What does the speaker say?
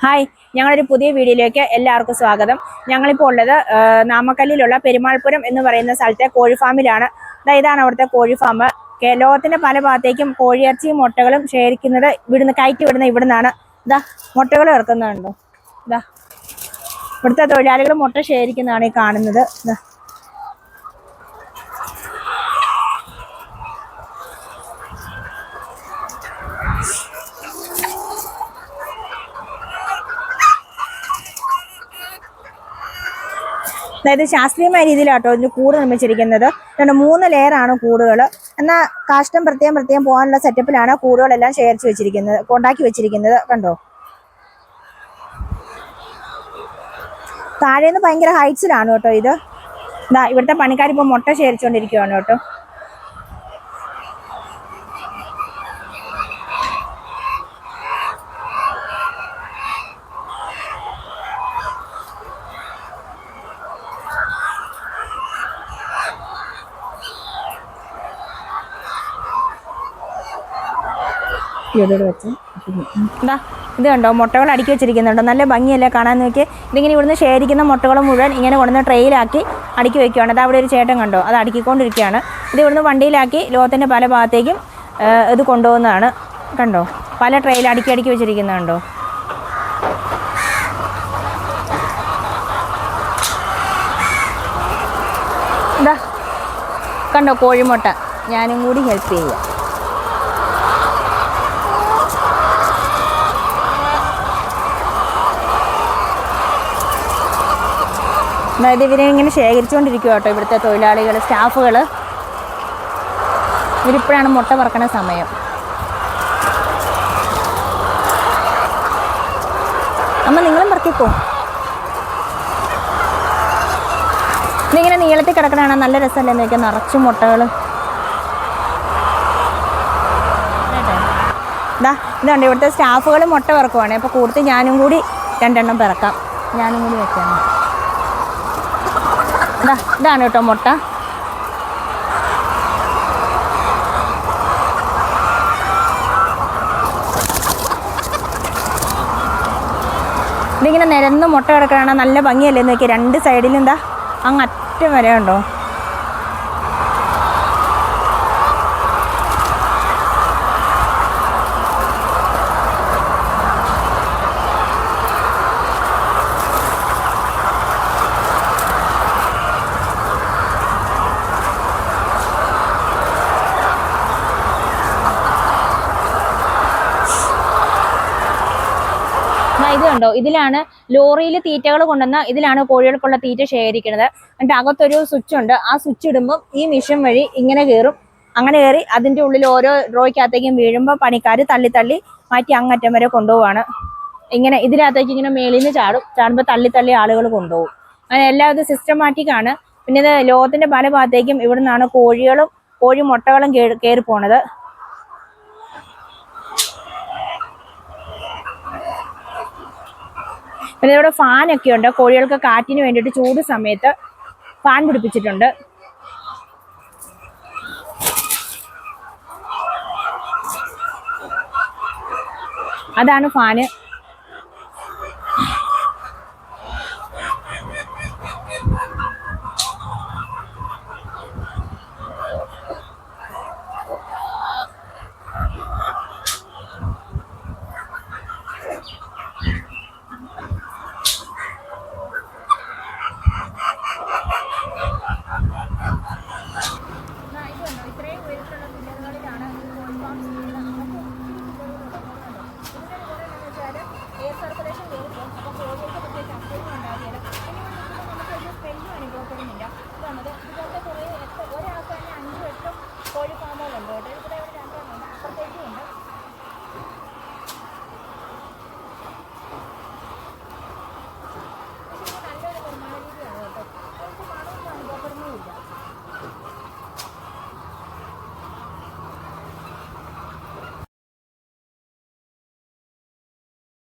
Hi ഞങ്ങളൊരു പുതിയ വീഡിയോയിലേക്ക് എല്ലാവർക്കും സ്വാഗതം. ഞങ്ങളിപ്പോൾ ഉള്ളത് നാമക്കല്ലിലുള്ള പെരുമാൾപുരം എന്ന് പറയുന്ന സ്ഥലത്തെ കോഴി ഫാമിലാണ് ഇതാണ് അവിടുത്തെ കോഴി ഫാം ലോകത്തിന്റെ പല ഭാഗത്തേക്കും കോഴിയിറച്ചിയും മുട്ടകളും ശേഖരിക്കുന്നത് ഇവിടുന്ന് കയറ്റി വിടുന്ന ഇവിടുന്നാണ്. ഇതാ മുട്ടകൾ ഇറക്കുന്നുണ്ടോ. ഇതാ ഇവിടുത്തെ തൊഴിലാളികൾ മുട്ട ശേഖരിക്കുന്നതാണ് ഈ കാണുന്നത്. ഇതാ അതായത് ശാസ്ത്രീയമായ രീതിയിലാട്ടോ ഇതിന് കൂട് നിർമ്മിച്ചിരിക്കുന്നത്. രണ്ട് മൂന്ന് ലെയറാണ് കൂടുകൾ എന്നാൽ കാഷ്ടം പ്രത്യേകം പ്രത്യേകം പോകാനുള്ള സെറ്റപ്പിലാണ് കൂടുകളെല്ലാം ശേഖരിച്ച് വെച്ചിരിക്കുന്നത് ഉണ്ടാക്കി വെച്ചിരിക്കുന്നത് കണ്ടോ? താഴേന്ന് ഭയങ്കര ഹൈറ്റ്സിലാണ് കേട്ടോ ഇത്. ഇതാ ഇവിടുത്തെ പണിക്കാർ ഇപ്പോൾ മുട്ട ശേഖരിച്ചുകൊണ്ടിരിക്കുകയാണ് കേട്ടോ. എന്താ ഇത് കണ്ടോ? മുട്ടകൾ അടുക്കി വെച്ചിരിക്കുന്നുണ്ടോ. നല്ല ഭംഗിയല്ലേ കാണാൻ നോക്കി ഇതിങ്ങനെ ഇവിടുന്ന് ശേഖരിക്കുന്ന മുട്ടകൾ മുഴുവൻ ഇങ്ങനെ കൊണ്ടുവന്ന് ട്രെയിലാക്കി അടുക്കി വെക്കുകയാണ് അത് അവിടെ ഒരു ചേട്ടൻ കണ്ടോ? അത് അടുക്കിക്കൊണ്ടിരിക്കുകയാണ്. ഇത് ഇവിടുന്ന് വണ്ടിയിലാക്കി ലോകത്തിന്റെ പല ഭാഗത്തേക്കും ഇത് കൊണ്ടുപോകുന്നതാണ്. കണ്ടോ? പല ട്രെയിൽ അടുക്കി അടുക്കി വെച്ചിരിക്കുന്നുണ്ടോ എന്താ കണ്ടോ കോഴിമുട്ട? ഞാനും കൂടി ഹെൽപ്പ് ചെയ്യാം. അതായത് ഇവരെ ഇങ്ങനെ ശേഖരിച്ചുകൊണ്ടിരിക്കുക കേട്ടോ ഇവിടുത്തെ തൊഴിലാളികൾ സ്റ്റാഫുകൾ ഇവരിപ്പോഴാണ് മുട്ട പറക്കണ സമയം. അമ്മ നിങ്ങളും പറക്കിക്കോ. ഇതിങ്ങനെ നീളത്തിൽ കിടക്കണ നല്ല രസമല്ലേ? നോക്കിയാൽ നിറച്ച് മുട്ടകൾ ഇതാ ഇതുണ്ട് ഇവിടുത്തെ സ്റ്റാഫുകൾ മുട്ട പിറക്കുവാണ്. അപ്പോൾ കൂടുതൽ ഞാനും കൂടി രണ്ടെണ്ണം പിറക്കാം. ഞാനും കൂടി വെക്കാം. ഇതാ ഇതാണ് കേട്ടോ മുട്ട. ഇതിങ്ങനെ നിരന്ന് മുട്ട കിടക്കണ നല്ല ഭംഗിയല്ലേ നോക്കിയാൽ രണ്ട് സൈഡിലും എന്താ അങ്ങ് അറ്റം വരെ ഉണ്ടോ ഇത് കണ്ടോ? ഇതിലാണ് ലോറിയിൽ തീറ്റകൾ കൊണ്ടുവന്ന ഇതിലാണ് കോഴികൾക്കുള്ള തീറ്റ ശേഖരിക്കുന്നത്. എന്നിട്ട് അകത്തൊരു സ്വിച്ച് ഉണ്ട്. ആ സ്വിച്ച് ഇടുമ്പോൾ ഈ മിഷൻ വഴി ഇങ്ങനെ കയറും അങ്ങനെ കയറി അതിന്റെ ഉള്ളിൽ ഓരോ ഡ്രോയ്ക്കകത്തേക്കും വീഴുമ്പോൾ പണിക്കാർ തള്ളി തള്ളി മാറ്റി അങ്ങറ്റം വരെ കൊണ്ടുപോവാണ്. ഇങ്ങനെ ഇതിനകത്തേക്ക് ഇങ്ങനെ മേളിൽ നിന്ന് ചാടും. ചാടുമ്പോൾ തള്ളി തള്ളി ആളുകൾ കൊണ്ടുപോകും. അങ്ങനെ എല്ലാം ഇത് സിസ്റ്റമാറ്റിക് ആണ്. പിന്നെ ഇത് ലോകത്തിന്റെ പല ഭാഗത്തേക്കും ഇവിടെ നിന്നാണ് കോഴികളും കോഴി മുട്ടകളും കയറി പോണത് പിന്നെ ഇവിടെ ഫാനൊക്കെ ഉണ്ട്. കോഴികൾക്ക് കാറ്റിന് വേണ്ടിയിട്ട് ചൂട് സമയത്ത് ഫാൻ പിടിപ്പിച്ചിട്ടുണ്ട്. അതാണ് ഫാന്.